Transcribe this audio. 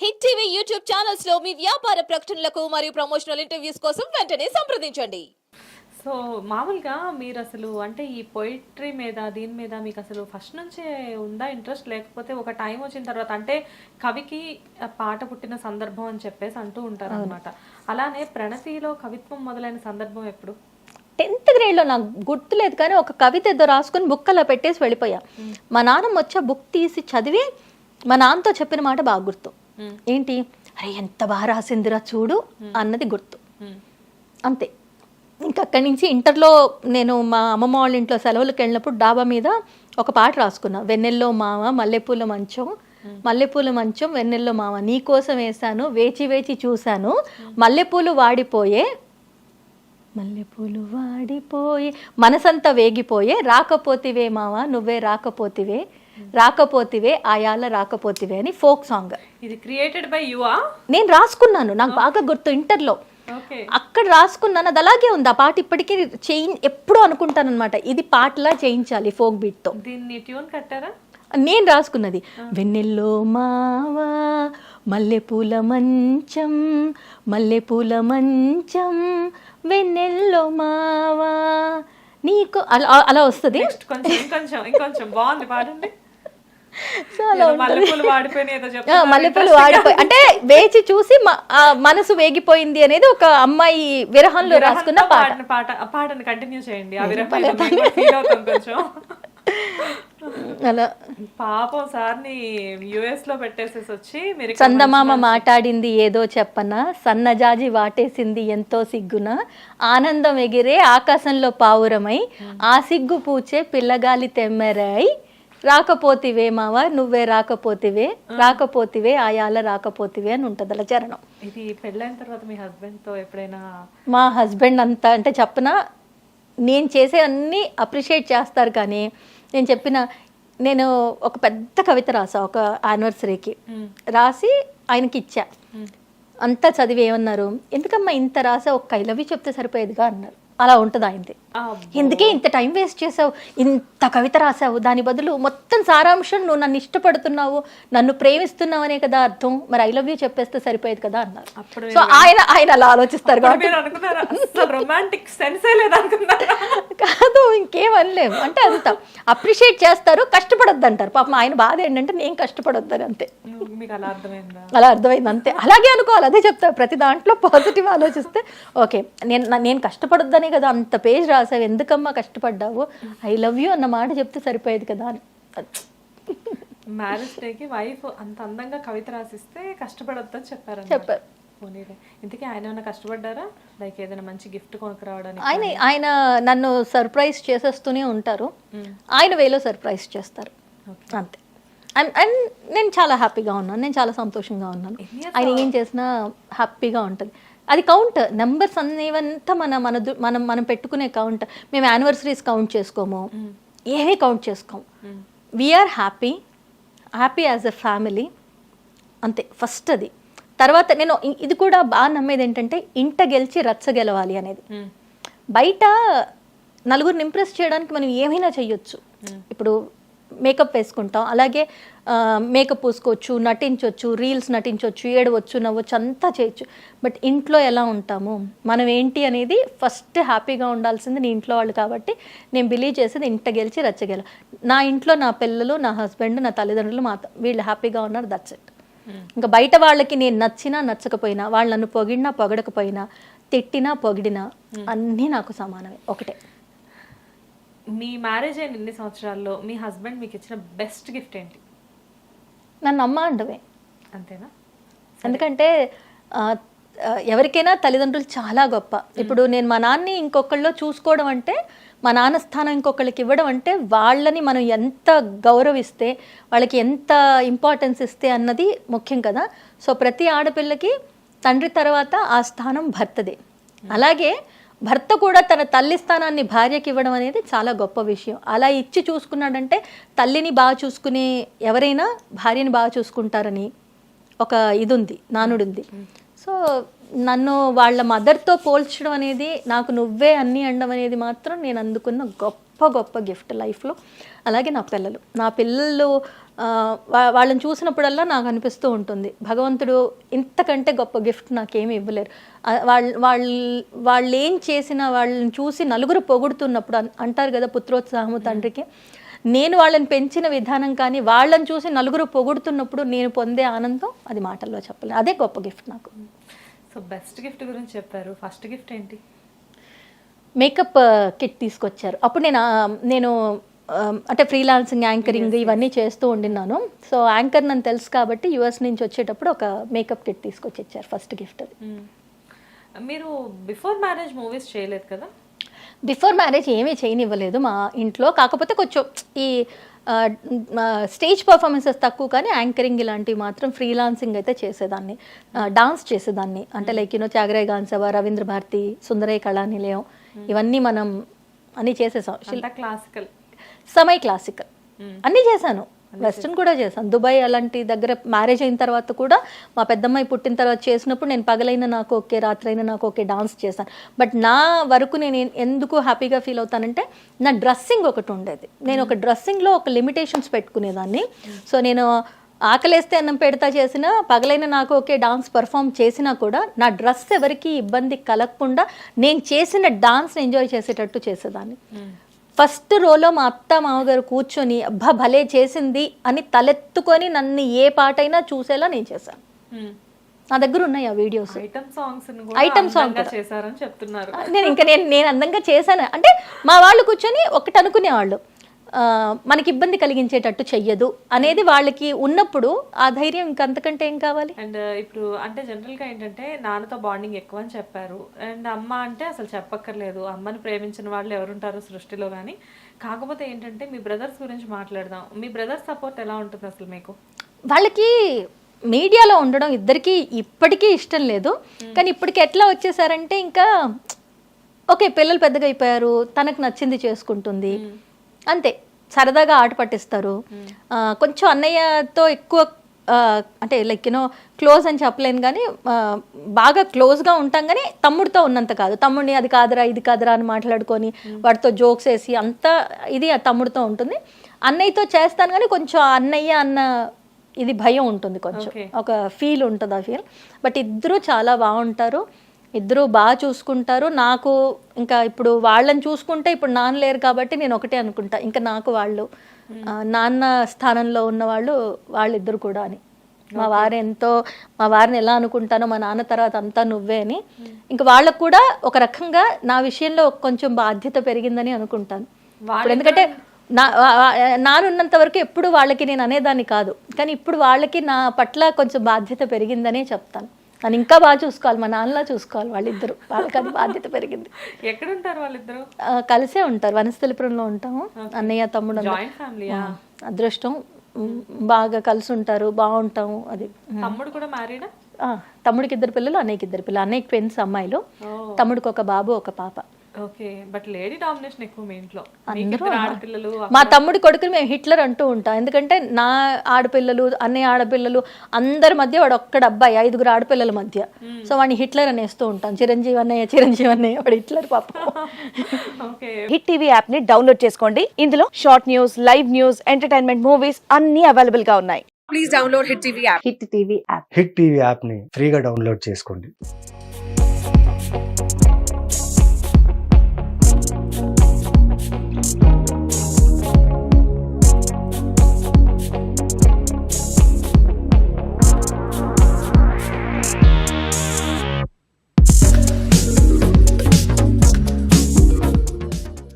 Hit TV YouTube ఛానల్స్లో మీ వ్యాపార ప్రకటనలకు మరియు ప్రమోషనల్ ఇంటర్వ్యూస్ కోసం వెంటనే సంప్రదించండి. సో మామూలుగా మీరు అసలు అంటే ఈ పోయిటరీ మీద దీని మీద మీకు అసలు ఫస్ట్ నుంచే ఉందా ఇంట్రెస్ట్ లేకపోతే ఒక టైం వచ్చిన తర్వాత అంటే కవికి పాట పుట్టిన సందర్భం అని చెప్పేసి అంటూ ఉంటారు అనమాట అలానే ప్రణతిలో కవిత్వం మొదలైన సందర్భం ఎప్పుడు? టెన్త్ గ్రేడ్లో నాకు గుర్తులేదు కానీ ఒక కవిత ఏదో రాసుకుని బుక్ అలా పెట్టేసి వెళ్ళిపోయా. మా నాన్నమ్మ వచ్చి బుక్ తీసి చదివి మా నాన్నతో చెప్పిన మాట బాగా గుర్తు. ఏంటి? అరే ఎంత బాగా రాసిందిరా చూడు అన్నది గుర్తు. అంతే. ఇంకా అక్కడి నుంచి ఇంటర్లో నేను మా అమ్మమ్మ వాళ్ళ ఇంట్లో సెలవులకు వెళ్ళినప్పుడు డాబా మీద ఒక పాట రాసుకున్నా. వెన్నెల్లో మామ మల్లెపూల మంచం మల్లెపూల మంచం వెన్నెల్లో మామ నీ కోసం వేశాను వేచి వేచి చూశాను. మల్లెపూలు వాడిపోయే మల్లెపూలు వాడిపోయే మనసంతా వేగిపోయే రాకపోతివే మామ నువ్వే రాకపోతివే రాకపోతివే ఆయాల రాకపోతివే అని ఫోక్ సాంగ్. ఇది క్రియేటెడ్ బై యువా నేను రాసుకున్నాను నాకు బాగా గుర్తు ఇంటర్లో. అక్కడ రాసుకున్నాను అది అలాగే ఉంది. ఆ పాట ఇప్పటికీ చేంజ్ ఎప్పుడూ అనుకుంటాను అనమాట ఇది పాటలా చేయించాలి ఫోక్ బీట్తో. దీన్ని ట్యూన్ కట్టారా? నేను రాసుకున్నది. వెన్నెల్లో మావా మల్లెపూల మంచం మల్లెపూల మంచం వెన్నెల్లో మావా నీకు అలా అలా వస్తుంది? కొంచెం ఇంకొంచెం ఇంకొంచెం. బాగుంది పాడండి. మల్లెపూలు వాడిపోయి అంటే వేచి చూసి మనసు వేగిపోయింది అనేది ఒక అమ్మాయి విరహంలో రాసుకున్న పాట. పాట. పాటను కంటిన్యూ చేయండి. అలా. పాపం సార్ని యుఎస్లో పెట్టేసేసి వచ్చి మీరు చందమామ మాట్లాడింది ఏదో చెప్పన? సన్నజాజి వాటేసింది ఎంతో సిగ్గున? ఆనందం ఎగిరే ఆకాశంలో పావురమై ఆ సిగ్గు పూచే పిల్లగాలి తెమ్మెరై రాకపోతివే మావ నువ్వే రాకపోతివే రాకపోతివే ఆయాల రాకపోతివే అని ఉంటుంది అలా చరణం ఇది పెళ్ళైన తర్వాత మీ హస్బెండ్తో ఎప్పుడైనా మా హస్బెండ్ అంతా అంటే చెప్పన నేను చేసే అన్నీ అప్రిషియేట్ చేస్తారు కానీ నేను చెప్పిన నేను ఒక పెద్ద కవిత రాసా ఒక యానివర్సరీకి. రాసి ఆయనకి ఇచ్చా అంతా చదివి ఏమన్నారు ఎందుకమ్మా ఇంత రాసా ఒక ఐ లవ్ యూ చెప్తే సరిపోయేదిగా అన్నారు. అలా ఉంటుంది ఆయనది ఎందుకే ఇంత టైం వేస్ట్ చేసావు? ఇంత కవిత రాసావు? దాని బదులు మొత్తం సారాంశం నువ్వు నన్ను ఇష్టపడుతున్నావు నన్ను ప్రేమిస్తున్నావనే కదా అర్థం? మరి ఐ లవ్ యూ చెప్పేస్తే సరిపోయేది కదా అన్నారు. సో ఆయన ఆయన అలా ఆలోచిస్తారు రొమాంటిక్ సెన్సే కాదు ఇంకేం అనలేము అంటే అంత. అప్రిషియేట్ చేస్తారు కష్టపడొద్దు అంటారు పాపం ఆయన బాధ ఏంటంటే నేను కష్టపడొద్దని అంతే. మీకు అలా అర్థమైందా? అలా అర్థమైంది అంతే. అలాగే అనుకోవాలి అదే చెప్తారు. ప్రతి దాంట్లో పాజిటివ్ ఆలోచిస్తే ఓకే. నేను నేను కష్టపడొద్దనే కదా అంత పేజ్ రాసావు ఎందుకమ్మా కష్టపడ్డావు? ఐ లవ్ యూ అన్న మాట చెప్తే సరిపోయేది కదా అని. మ్యారేజ్ డేకి వైఫ్ అంత అందంగా కవిత రాసిస్తే కష్టపడొద్దని చెప్పారు. చెప్పారు. ఇంతకీ ఆయన ఏమైనా కష్టపడ్డారా? లైక్ ఏదైనా మంచి గిఫ్ట్ కొనుక్కురావడానికి ఆయన ఆయన నన్ను సర్ప్రైజ్ చేసేస్తూనే ఉంటారు. ఆయన వేలో సర్ప్రైజ్ చేస్తారు. అంతే. అండ్ నేను చాలా హ్యాపీగా ఉన్నాను. నేను చాలా సంతోషంగా ఉన్నాను. ఆయన ఏం చేసినా హ్యాపీగా ఉంటుంది. అది కౌంట్ నెంబర్స్ అనేవంతా మన మన దు- మనం మనం పెట్టుకునే కౌంట్ మేము యానివర్సరీస్ కౌంట్ చేసుకోము. ఏమీ కౌంట్ చేసుకోము we are happy happy as a family అంతే. ఫస్ట్ అది. తర్వాత నేను ఇది కూడా బాగా నమ్మేది ఏంటంటే ఇంట గెలిచి రచ్చ గెలవాలి అనేది. బయట నలుగురిని ఇంప్రెస్ చేయడానికి మనం ఏమైనా చెయ్యొచ్చు. ఇప్పుడు మేకప్ వేసుకుంటాం. అలాగే మేకప్ పూసుకోవచ్చు నటించవచ్చు రీల్స్ నటించవచ్చు ఏడవచ్చు నవ్వచ్చు అంతా చేయొచ్చు. బట్ ఇంట్లో ఎలా ఉంటాము? మనం ఏంటి అనేది ఫస్ట్ హ్యాపీగా ఉండాల్సింది నీ ఇంట్లో వాళ్ళు కాబట్టి నేను బిలీవ్ చేసేది ఇంట గెలిచి రచ్చగెల నా ఇంట్లో నా పిల్లలు నా హస్బెండ్ నా తల్లిదండ్రులు మా వీళ్ళు హ్యాపీగా ఉన్నారు దట్స్ ఇట్ ఇంకా బయట వాళ్ళకి నేను నచ్చినా నచ్చకపోయినా వాళ్ళు నన్ను పొగిడినా పొగడకపోయినా తిట్టినా పొగిడినా అన్నీ నాకు సమానమే ఒకటే. మీ మ్యారేజ్ అయిన ఇన్ని సంవత్సరాల్లో మీ హస్బెండ్ మీకు ఇచ్చిన బెస్ట్ గిఫ్ట్ ఏంటి? నన్ను అమ్మ అండవే అంతేనా? ఎందుకంటే ఎవరికైనా తల్లిదండ్రులు చాలా గొప్ప. ఇప్పుడు నేను మా నాన్నని ఇంకొకళ్ళలో చూసుకోవడం అంటే మా నాన్న స్థానం ఇంకొకళ్ళకి ఇవ్వడం అంటే వాళ్ళని మనం ఎంత గౌరవిస్తే వాళ్ళకి ఎంత ఇంపార్టెన్స్ ఇస్తే అన్నది ముఖ్యం కదా. సో ప్రతి ఆడపిల్లకి తండ్రి తర్వాత ఆ స్థానం భర్తదే. అలాగే భర్త కూడా తన తల్లి స్థానాన్ని భార్యకి ఇవ్వడం అనేది చాలా గొప్ప విషయం. అలా ఇచ్చి చూసుకున్నాడంటే తల్లిని బాగా చూసుకునే ఎవరైనా భార్యని బాగా చూసుకుంటారని ఒక ఇది ఉంది నానుడు ఉంది సో నన్ను వాళ్ళ మదర్తో పోల్చడం అనేది నాకు నువ్వే అన్నీ అనడం అనేది మాత్రం నేను అందుకున్న గొప్ప గొప్ప గిఫ్ట్ లైఫ్లో. అలాగే నా పిల్లలు. నా పిల్లలు వాళ్ళని చూసినప్పుడల్లా నాకు అనిపిస్తూ ఉంటుంది. భగవంతుడు ఇంతకంటే గొప్ప గిఫ్ట్ నాకేమి ఇవ్వలేరు. వాళ్ళు వాళ్ళ వాళ్ళు వాళ్ళు ఏం చేసినా వాళ్ళని చూసి నలుగురు పొగుడుతున్నప్పుడు అంటారు కదా పుత్రోత్సాహము తండ్రికి. నేను వాళ్ళని పెంచిన విధానం కానీ వాళ్ళని చూసి నలుగురు పొగుడుతున్నప్పుడు నేను పొందే ఆనందం అది మాటల్లో చెప్పలేదు అదే గొప్ప గిఫ్ట్ నాకు. సో బెస్ట్ గిఫ్ట్ గురించి చెప్పారు. ఫస్ట్ గిఫ్ట్ ఏంటి? మేకప్ కిట్ తీసుకొచ్చారు. అప్పుడు నేను ఆ, నేను ఆ, అంటే ఫ్రీలాన్సింగ్ యాంకరింగ్ ఇవన్నీ చేస్తూ ఉండినాను సో యాంకర్ నన్ను తెలుసు కాబట్టి యుఎస్ నుంచి వచ్చేటప్పుడు ఒక మేకప్ కిట్ తీసుకొచ్చి ఇచ్చారు ఫస్ట్ గిఫ్ట్ అది. మ్మ్. మీరు బిఫోర్ మ్యారేజ్ మూవీస్ చేయలేదు కదా? బిఫోర్ మ్యారేజ్ ఏమీ చేయనివ్వలేదు మా ఇంట్లో. కాకపోతే కొంచెం ఈ స్టేజ్ పర్ఫార్మెన్సెస్ తక్కువ కానీ యాంకరింగ్ ఇలాంటివి మాత్రం ఫ్రీలాన్సింగ్ అయితే చేసేదాన్ని. డాన్స్ చేసేదాన్ని. అంటే like you know Thyagaraya Ganasabha Ravindra Bharathi Sundarayya Kalanilayam ఇవన్నీ మనం అన్నీ చేసేసాం. క్లాసికల్ సమయ్ క్లాసికల్ అన్నీ చేశాను. వెస్ట్రన్ కూడా చేశాను. దుబాయ్ అలాంటి దగ్గర మ్యారేజ్ అయిన తర్వాత కూడా మా పెద్దమ్మాయి పుట్టిన తర్వాత చేసినప్పుడు నేను పగలైన నాకు ఓకే రాత్రైనా నాకు ఓకే డాన్స్ చేశాను. బట్ నా వరకు నేను ఎందుకు హ్యాపీగా ఫీల్ అవుతానంటే నా డ్రెస్సింగ్ ఒకటి ఉండేది. నేను ఒక డ్రెస్సింగ్లో ఒక లిమిటేషన్స్ పెట్టుకునేదాన్ని. సో నేను ఆకలేస్తే అన్నం పెడతా చేసిన పగలైన నాకు ఓకే డాన్స్ పర్ఫామ్ చేసినా కూడా నా డ్రెస్ ఎవరికి ఇబ్బంది కలగకుండా నేను చేసిన డాన్స్ ఎంజాయ్ చేసేటట్టు చేసేదాన్ని. Hmm. ఫస్ట్ రోలో మా అత్త మామగారు కూర్చొని అబ్బా భలే చేసింది అని తలెత్తుకొని నన్ను ఏ పాటైనా చూసేలా నేను చేశాను. నా దగ్గర ఉన్నాయి ఆ వీడియోస్. Item songs. చేశారని చెప్తున్నారు. నేను ఇంకా నేను నేను అందంగా చేశాను. అంటే మా వాళ్ళు కూర్చొని ఒకటి అనుకునేవాళ్ళు. మనకి ఇబ్బంది కలిగించేటట్టు చెయ్యదు అనేది వాళ్ళకి ఉన్నప్పుడు ఆ ధైర్యం ఇంకంతకంటే ఏం కావాలి? అండ్ ఇప్పుడు అంటే జనరల్గా ఏంటంటే నాన్నతో బాండింగ్ ఎక్కువ అని చెప్పారు. అండ్ అమ్మ అంటే అసలు చెప్పక్కర్లేదు. అమ్మని ప్రేమించిన వాళ్ళు ఎవరుంటారు సృష్టిలో కానీ కాకపోతే ఏంటంటే మీ బ్రదర్స్ గురించి మాట్లాడదాం. మీ బ్రదర్స్ సపోర్ట్ ఎలా ఉంటుంది అసలు మీకు? వాళ్ళకి మీడియాలో ఉండడం ఇద్దరికి ఇప్పటికీ ఇష్టం లేదు. కానీ ఇప్పటికి ఎట్లా వచ్చేసారంటే ఇంకా ఓకే పిల్లలు పెద్దగా అయిపోయారు తనకు నచ్చింది చేసుకుంటుంది. అంతే. సరదాగా ఆట పట్టిస్తారు. కొంచెం అన్నయ్యతో ఎక్కువ అంటే లైక్ యూనో క్లోజ్ అని చెప్పలేను కానీ బాగా క్లోజ్గా ఉంటాం కానీ తమ్ముడితో ఉన్నంత కాదు. తమ్ముడిని అది కాదురా ఇది కాదురా అని మాట్లాడుకొని వాడితో జోక్స్ వేసి అంత ఇది తమ్ముడితో ఉంటుంది. అన్నయ్యతో చేస్తాను కానీ కొంచెం అన్నయ్య అన్న ఇది భయం ఉంటుంది కొంచెం. ఒక ఫీల్ ఉంటుంది ఆ ఫీల్ బట్ ఇద్దరు చాలా బాగుంటారు. ఇద్దరు బాగా చూసుకుంటారు. నాకు ఇంకా ఇప్పుడు వాళ్ళని చూసుకుంటే ఇప్పుడు నాన్న లేరు కాబట్టి నేను ఒకటే అనుకుంటా. ఇంకా నాకు వాళ్ళు నాన్న స్థానంలో ఉన్న వాళ్ళు వాళ్ళిద్దరు కూడా అని. మా వారు ఎంతో మా వారిని ఎలా అనుకుంటానో మా నాన్న తర్వాత అంతా నువ్వే అని. ఇంకా వాళ్ళకు కూడా ఒక రకంగా నా విషయంలో కొంచెం బాధ్యత పెరిగిందని అనుకుంటాను. ఎందుకంటే నా నానున్నంత వరకు ఎప్పుడు వాళ్ళకి నేను అనేదాన్ని కాదు. కానీ ఇప్పుడు వాళ్ళకి నా పట్ల కొంచెం బాధ్యత పెరిగిందనే చెప్తాను. నన్ను ఇంకా బాగా చూసుకోవాలి మా నాన్నలా చూసుకోవాలి వాళ్ళిద్దరు. వాళ్ళకి అది బాధ్యత పెరిగింది. ఎక్కడుంటారు వాళ్ళిద్దరు? ఆ, కలిసే ఉంటారు వనస్థలిపురంలో ఉంటాము. అన్నయ్య తమ్ముడు అదృష్టం. బాగా కలిసి ఉంటారు బాగుంటాము. అది తమ్ముడు కూడా మ్యారీడా? ఆ, తమ్ముడికి ఇద్దరు పిల్లలు అన్నయ్యకి ఇద్దరు పిల్లలు. అన్నయ్యకి ట్విన్స్ అమ్మాయిలు. తమ్ముడికి ఒక బాబు ఒక పాప. ఓకే బట్ లేడీ డామినేషన్ ఎక్కువ మీ ఇంట్లో. మీకు అందరూ ఇద్దరు ఆడపిల్లలు మా తమ్ముడి కొడుకుని మేము హిట్లర్ అంటూ ఉంటాం. ఎందుకంటే నా ఆడపిల్లలు అన్నయ్య ఆడపిల్లలు అందరి మధ్య వాడు ఒక్కడ అబ్బాయి ఐదుగురు ఆడపిల్లల మధ్య. సో వాడిని హిట్లర్ అనేస్తూ ఉంటాం. చిరంజీవి అన్నయ్య చిరంజీవి అన్నయ్య వాడు హిట్లర్ పాప. ఓకే. హిట్ టీవీ యాప్ని డౌన్లోడ్ చేసుకోండి. ఇందులో short news live news entertainment movies అన్ని అవైలబుల్గా ఉన్నాయి హిట్ టీవీ యాప్ని ఫ్రీగా డౌన్లోడ్ చేసుకోండి.